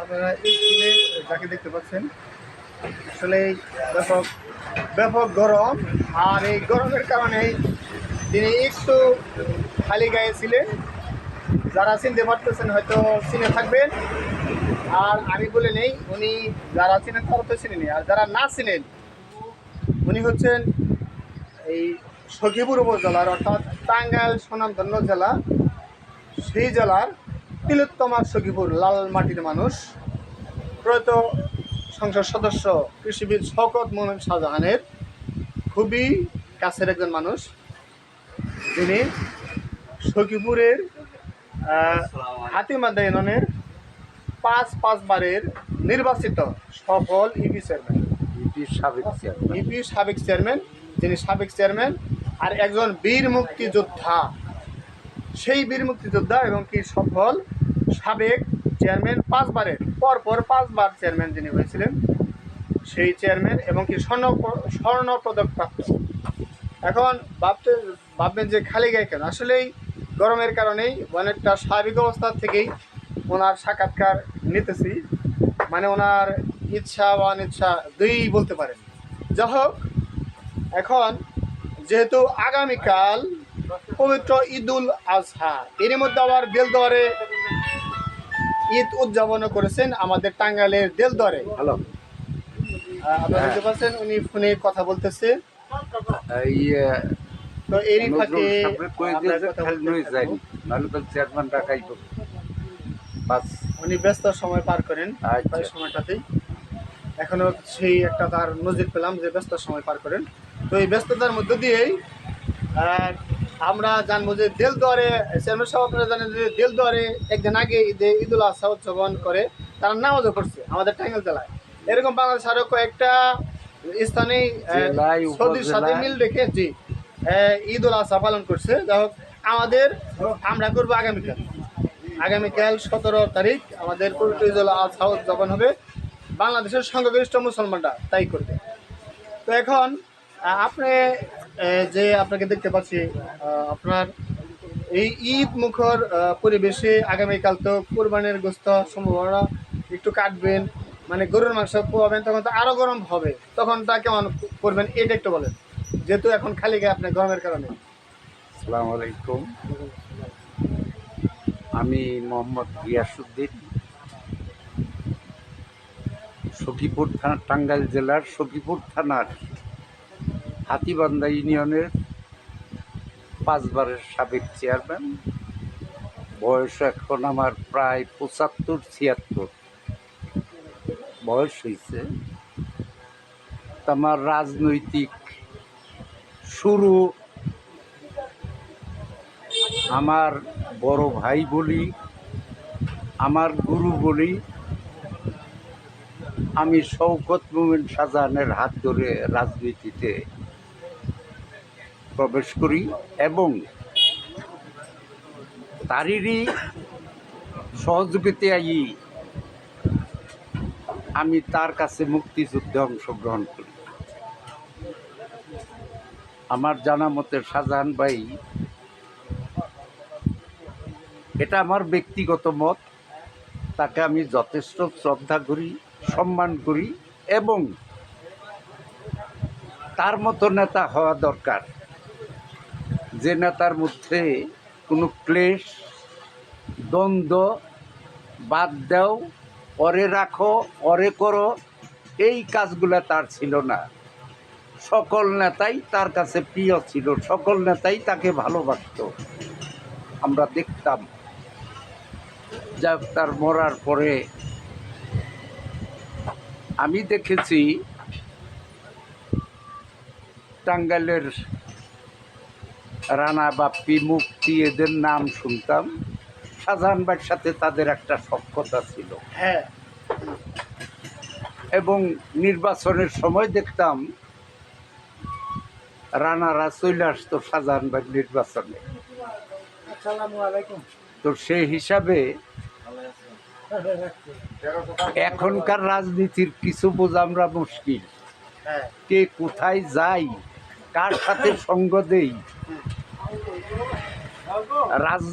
আপনারা স্ক্রিনে যাকে দেখতে পাচ্ছেন, আসলে ব্যাপক ব্যাপক গরম, আর এই গরমের কারণে তিনি একটু খালি গায়ে ছিলেন। যারা চিনতে পারতেছেন হয়তো চিনে থাকবেন। আর আমি বলে নেই, উনি যারা চিনেন তারা তো চিনেনি। আর যারা না চিনেন, উনি হচ্ছেন এই সখীপুর উপজেলার, অর্থাৎ টাঙ্গাইল সুনামধন্য জেলা। সেই জেলার তিলোত্তমা সখীপুর লাল মাটির মানুষ। প্রয়াত সংসদ সদস্য কৃষিবিদ শওকত মোহন শাহজাহানের খুবই কাছের একজন মানুষ। যিনি সখীপুরের হাতিমাদা ইউনিয়নের পাঁচ পাঁচবারের নির্বাচিত সফল ইপি চেয়ারম্যান ইপি সাবেক চেয়ারম্যান ইপি সাবেক চেয়ারম্যান যিনি সাবেক চেয়ারম্যান আর একজন বীর মুক্তিযোদ্ধা। সেই বীর মুক্তিযোদ্ধা এবং কি সফল সাবেক চেয়ারম্যান পাঁচবারের, পরপর পাঁচবার চেয়ারম্যান যিনি হয়েছিলেন, সেই চেয়ারম্যান এবং কি স্বর্ণ স্বর্ণ পদক প্রাপ্ত এখন ভাবতে, ভাববেন যে খালি গায়ে কেন? আসলেই গরমের কারণেই অনেকটা স্বাভাবিক অবস্থা থেকেই ওনার সাক্ষাৎকার নিতেছি। মানে ওনার ইচ্ছা বা অনিচ্ছা দুই বলতে পারেন। যা হোক এখন যেহেতু আগামীকাল পবিত্র ঈদুল আজহা। এর মধ্যে আবার দেলদরে ঈদ উদযাপন করেছেন আমাদের টাঙ্গাইলের দেলদরে হ্যালো। আপনারা দেখতে পাচ্ছেন উনি ফোনে কথা বলতেছে। তো এরই ফাঁকে উনি ব্যস্ত সময় পার করেন আচ্ছা। প্রায় সময়টাতেই। এখনও সেই একটা তার নজির পেলাম যে ব্যস্ত সময় পার করেন। তো এই ব্যস্ততার মধ্য দিয়েই আমরা জানব যে দেলদুয়ারে চেয়ারম্যান সাহেব আপনারা জানেন যে দেলদুয়ারে একদিন আগে ঈদে ঈদুল আজহা উদযাপন করে তারা নামাজও করছে আমাদের টাঙ্গাইল জেলায়। এরকম বাংলাদেশ আরও কয়েকটা স্থানে সৌদির সাথে মিল রেখে জি উল আজহা পালন করছে। যাই হোক আমাদের আমরা করব আগামীকাল। আগামীকাল সতেরো তারিখ আমাদের পবিত্র ঈদ উল আজহা উদযাপন হবে। বাংলাদেশের সংখ্যাগরিষ্ঠ মুসলমানরা তাই করবে। তো এখন আপনি যে আপনাকে দেখতে পাচ্ছি আপনার এই ঈদ মুখর পরিবেশে আগামীকাল তো কোরবানির গোস্ত সম্ভাবনা একটু কাটবেন। মানে গরুর মাংস পোয়াবেন, তখন তো আরও গরম হবে। তখন তা কেমন করবেন, এটা একটু বলেন। যেহেতু এখন খালি গায়ে আপনার গরমের কারণে। সালাম আলাইকুম। আমি মোহাম্মদ গিয়াসুদ্দিন। সখীপুর থানা, টাঙ্গাইল জেলার সখীপুর থানার হাতিবান্ধা ইউনিয়নের পাঁচবারের সাবেক চেয়ারম্যান। বয়স এখন আমার প্রায় পঁচাত্তর, ছিয়াত্তর। বয়স হয়েছে আমার রাজনৈতিক শুরু আমার বড় ভাই বলি, আমার গুরু বলি, আমি শওকত মোমেন শাহজাহানের হাত ধরে রাজনীতিতে প্রবেশ করি এবং তারই সহযোগিতায় আমি তার কাছে মুক্তিযুদ্ধে অংশগ্রহণ করি। আমার জানা মতে শাহজাহান ভাই, এটা আমার ব্যক্তিগত মত, তাকে আমি যথেষ্ট শ্রদ্ধা করি, সম্মান করি এবং তার মতো নেতা হওয়া দরকার। যে নেতার মধ্যে কোনো ক্লেশ, দ্বন্দ্ব বাদ দাও, অরে রাখো, অরে করো, এই কাজগুলো তার ছিল না। সকল নেতাই তার কাছে প্রিয় ছিল, সকল নেতাই তাকে ভালোবাসত। আমরা দেখতাম, যা তার মরার পরে। আমি দেখেছি টাঙ্গাইলের রানা বাপ্পি মুক্তি এদের নাম শুনতাম। শাহজাহান ভাইয়ের সাথে তাদের একটা সক্ষতা ছিল। হ্যাঁ। এবং নির্বাচনের সময় দেখতাম রানারা চলে আসতো শাহজাহান নির্বাচনে। তো সেই হিসাবে এখনকার রাজনীতির কিছু বোঝা আমরা মুশকিল। হ্যাঁ। কে কোথায় যাই কার সাথে সঙ্গ দেই রাজ